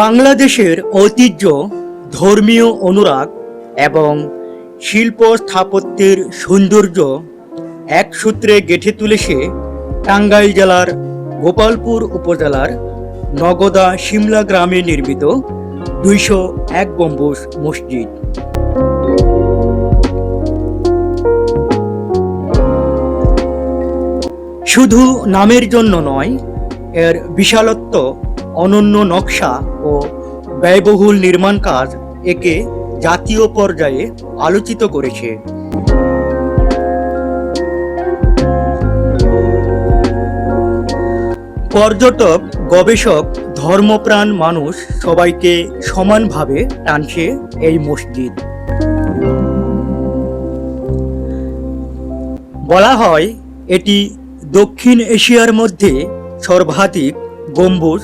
বাংলাদেশের ঐতিহ্য, ধর্মীয় অনুরাগ এবং শিল্প স্থাপত্যের সৌন্দর্য এক সূত্রে গেঁথে তুলেছে টাঙ্গাইল জেলার গোপালপুর উপজেলার নগদা সিমলা গ্রামে নির্মিত দুইশো এক গম্বুজ মসজিদ। শুধু নামের জন্য নয়, এর বিশালত্ব অনন্য নকশা ও ব্যয়বহুল নির্মাণ কাজ একে জাতীয় পর্যায়ে আলোচিত করেছে। পর্যটক, গবেষক, ধর্মপ্রাণ মানুষ সবাইকে সমানভাবে টানছে এই মসজিদ। বলা হয়, এটি দক্ষিণ এশিয়ার মধ্যে সর্বাধিক গম্বুজ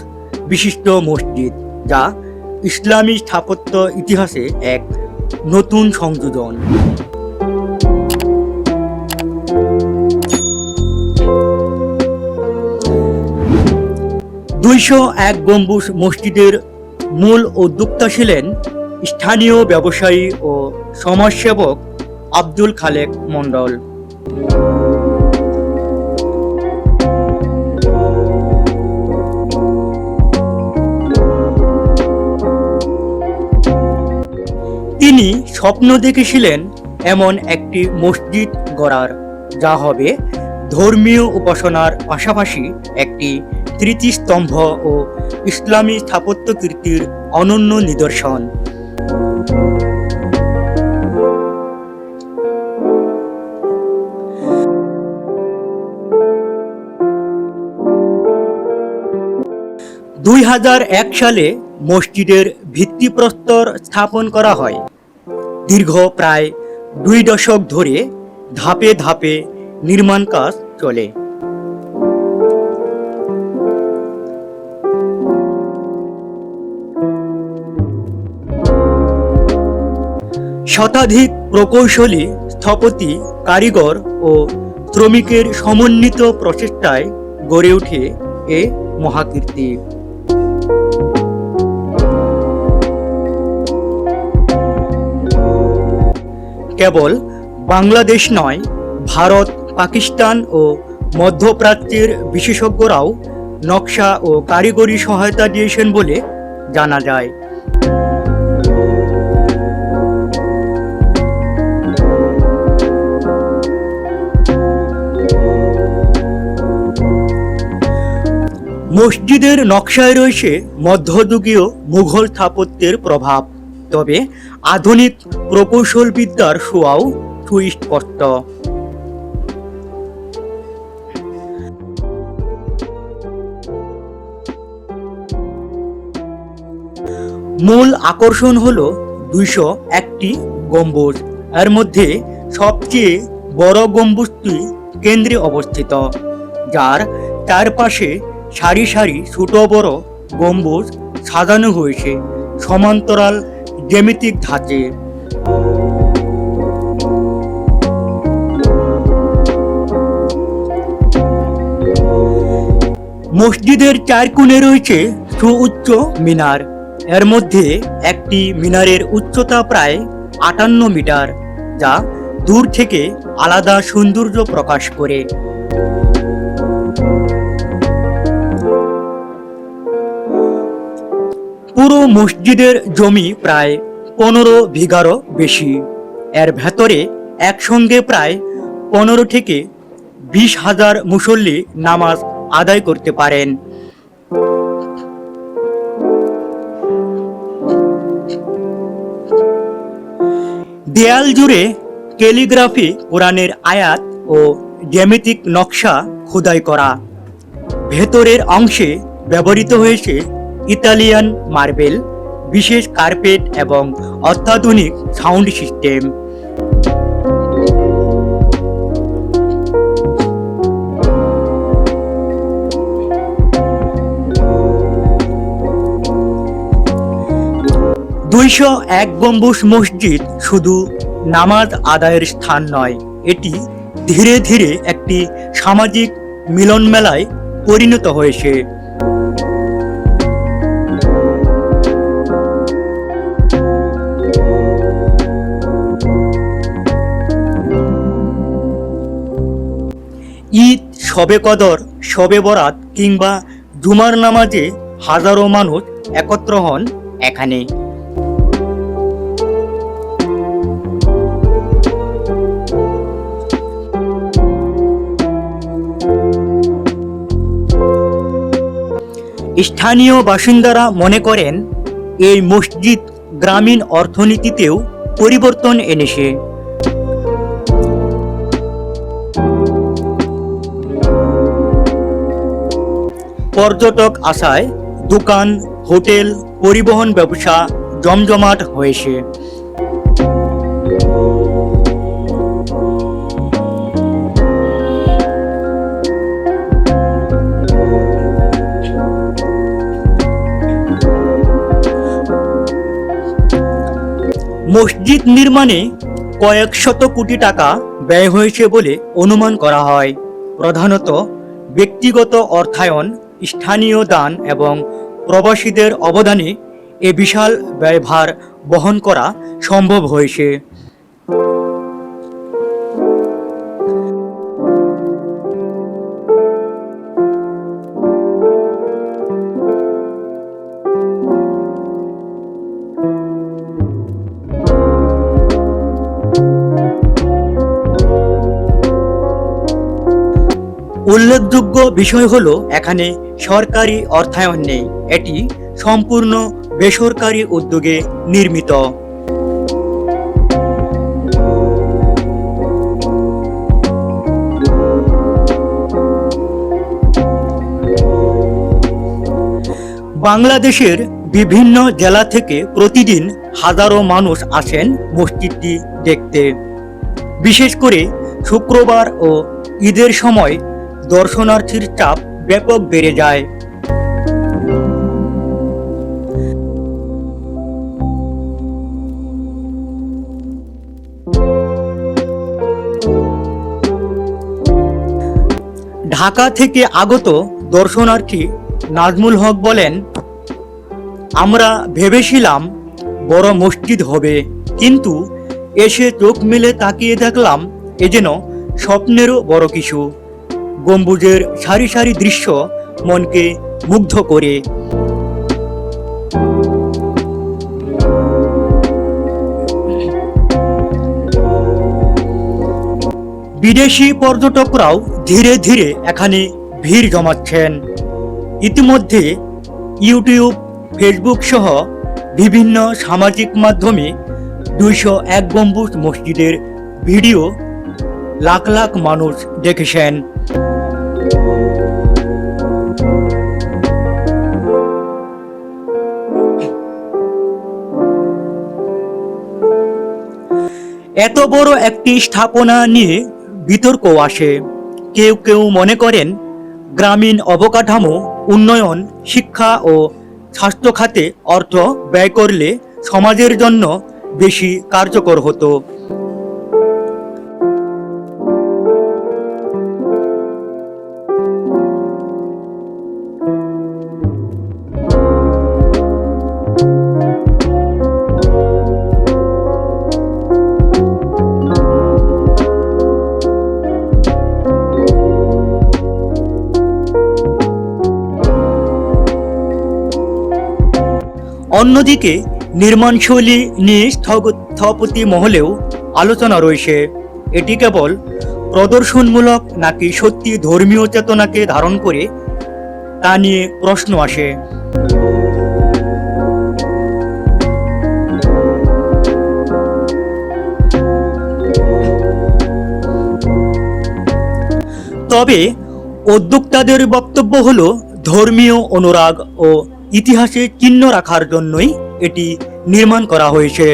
বিশিষ্ট মসজিদ, যা ইসলামী স্থাপত্য ইতিহাসে এক নতুন সংযোজন। দুইশো এক গম্বুজ মসজিদের মূল উদ্যোক্তা ছিলেন স্থানীয় ব্যবসায়ী ও সমাজসেবক আব্দুল খালেক মণ্ডল। তিনি স্বপ্ন দেখেছিলেন এমন একটি মসজিদ গড়ার, যা হবে ধর্মীয় উপাসনার পাশাপাশি একটি স্মৃতিস্তম্ভ ও ইসলামী স্থাপত্য কীর্তির অনন্য নিদর্শন। দুই হাজার এক সালে মসজিদের ভিত্তিপ্রস্তর স্থাপন করা হয়। দীর্ঘ প্রায় দুই দশক ধরে ধাপে ধাপে নির্মাণ কাজ চলে। শতাধিক প্রকৌশলী, স্থপতি, কারিগর ও শ্রমিকের সমন্বিত প্রচেষ্টায় গড়ে ওঠে এ মহাকীর্তি। কেবল বাংলাদেশ নয়, ভারত, পাকিস্তান ও মধ্যপ্রাচ্যের বিশেষজ্ঞরাও নকশা ও কারিগরি সহায়তা দিয়েছেন বলে জানা যায়। মসজিদের নকশায় রয়েছে মধ্যযুগীয় মুঘল স্থাপত্যের প্রভাব। তবে আধুনিক প্রকৌশল বিদ্যার ছোঁয়াও সুস্পষ্ট। মূল আকর্ষণ হলো দুইশো একটি গম্বুজ। এর মধ্যে সবচেয়ে বড় গম্বুজটি কেন্দ্রে অবস্থিত, যার চারপাশে সারি সারি ছোট বড় গম্বুজ সাজানো হয়েছে। সমান্তরাল জ্যামিতিক ধাঁচে। মসজিদের চার কোণে রয়েছে সুউচ্চ মিনার। এর মধ্যে একটি মিনারের উচ্চতা প্রায় আটান্ন মিটার, যা দূর থেকে আলাদা সৌন্দর্য প্রকাশ করে। পুরো মসজিদের জমি প্রায় পনেরো বিঘারও বেশি। এর ভেতরে একসঙ্গে প্রায় পনেরো থেকে বিশ হাজার মুসল্লি নামাজ আদায় করতে পারেন। দেয়াল জুড়ে ক্যালিগ্রাফি, কোরআনের আয়াত ও জ্যামিতিক নকশা খোদাই করা। ভেতরের অংশে ব্যবহৃত হয়েছে ইতালিয়ান মার্বেল, বিশেষ কার্পেট এবং অত্যাধুনিক সাউন্ড সিস্টেম। দুইশো এক গম্বুজ মসজিদ শুধু নামাজ আদায়ের স্থান নয়, এটি ধীরে ধীরে একটি সামাজিক মিলন মেলায় পরিণত হয়েছে। শবে কদর, শবে বরাত কিংবা জুমার নামাজে হাজারো মানুষ একত্র হন এখানে। স্থানীয় বাসিন্দারা মনে করেন, এই মসজিদ গ্রামীণ অর্থনীতিতেও পরিবর্তন এনেছে। পর্যটক আসায় দোকান, হোটেল, পরিবহন ব্যবসা জমজমাট হয়েছে। মসজিদ নির্মাণে কয়েক শত কোটি টাকা ব্যয় হয়েছে বলে অনুমান করা হয়। প্রধানত ব্যক্তিগত অর্থায়ন স্থানীয় দান এবং প্রবাসীদের অবদানে এ বিশাল ব্যয়ভার বহন করা সম্ভব হয়েছে। উল্লেখযোগ্য বিষয় হলো, এখানে সরকারি অর্থায়ন নেই। এটি সম্পূর্ণ বেসরকারি উদ্যোগে নির্মিত। বাংলাদেশের বিভিন্ন জেলা থেকে প্রতিদিন হাজারো মানুষ আসেন মসজিদটি দেখতে। বিশেষ করে শুক্রবার ও ঈদের সময় দর্শনার্থীর চাপ ব্যাপক বেড়ে যায়। ঢাকা থেকে আগত দর্শনার্থী নাজমুল হক বলেন, আমরা ভেবেছিলাম বড় মসজিদ হবে, কিন্তু এসে চোখ মেলে তাকিয়ে দেখলাম এ যেন স্বপ্নেরও বড় কিছু। গম্বুজের সারি সারি দৃশ্য মনকে মুগ্ধ করে। বিদেশি পর্যটকরাও ধীরে ধীরে এখানে ভিড় জমাচ্ছেন। ইতিমধ্যে ইউটিউব, ফেসবুক সহ বিভিন্ন সামাজিক মাধ্যমে দুইশো এক গম্বুজ মসজিদের ভিডিও লাখ লাখ মানুষ দেখেছেন। এত বড় একটি স্থাপনা নিয়ে বিতর্ক আসে। কেউ কেউ মনে করেন, গ্রামীণ অবকাঠামো, উন্নয়ন, শিক্ষা ও স্বাস্থ্য খাতে অর্থ ব্যয় করলে সমাজের জন্য বেশি কার্যকর হতো। অন্যদিকে নির্মাণশৈলী নিয়ে স্থপতি মহলেও আলোচনা রয়েছে। এটি কেবল প্রদর্শনমূলক নাকি সত্যি ধর্মীয় চেতনাকে ধারণ করে, তা নিয়ে প্রশ্ন আসে। তবে উদ্যোক্তাদের বক্তব্য হলো ধর্মীয় অনুরাগ ও ইতিহাসে চিহ্ন রাখার জন্যই এটি নির্মাণ করা হয়েছে।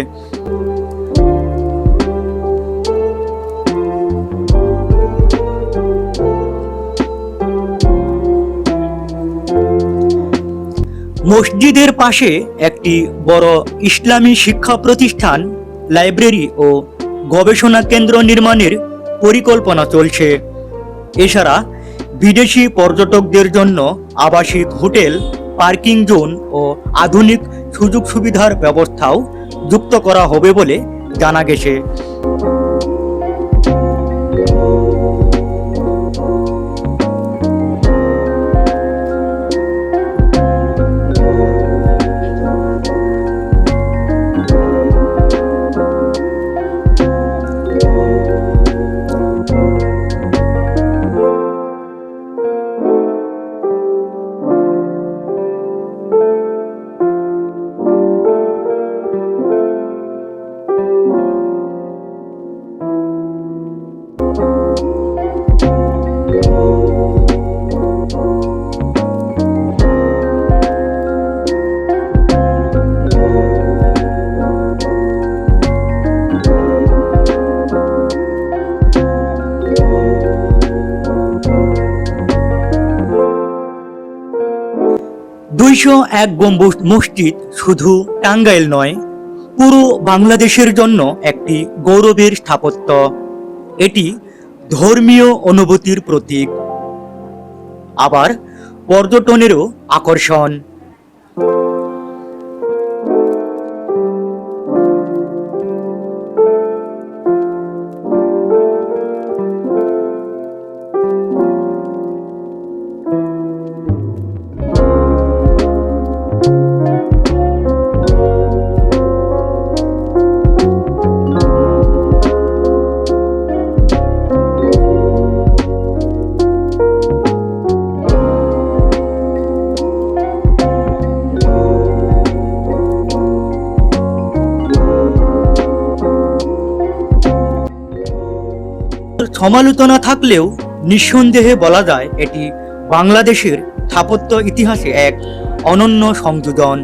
মসজিদের পাশে একটি বড় ইসলামী শিক্ষা প্রতিষ্ঠান, লাইব্রেরি ও গবেষণা কেন্দ্র নির্মাণের পরিকল্পনা চলছে। এছাড়া বিদেশি পর্যটকদের জন্য আবাসিক হোটেল পার্কিং জোন ও আধুনিক সুযোগ সুবিধার ব্যবস্থাও যুক্ত করা হবে বলে জানা গেছে। দুইশো এক গম্বুজ মসজিদ শুধু টাঙ্গাইল নয়, পুরো বাংলাদেশের জন্য একটি গৌরবের স্থাপত্য। এটি ধর্মীয় অনুভূতির প্রতীক। আবার পর্যটনেরও আকর্ষণ। সমালোচনা থাকলেও নিঃসন্দেহে বলা যায় এটি বাংলাদেশের স্থাপত্য ইতিহাসে এক অনন্য সংযোজন।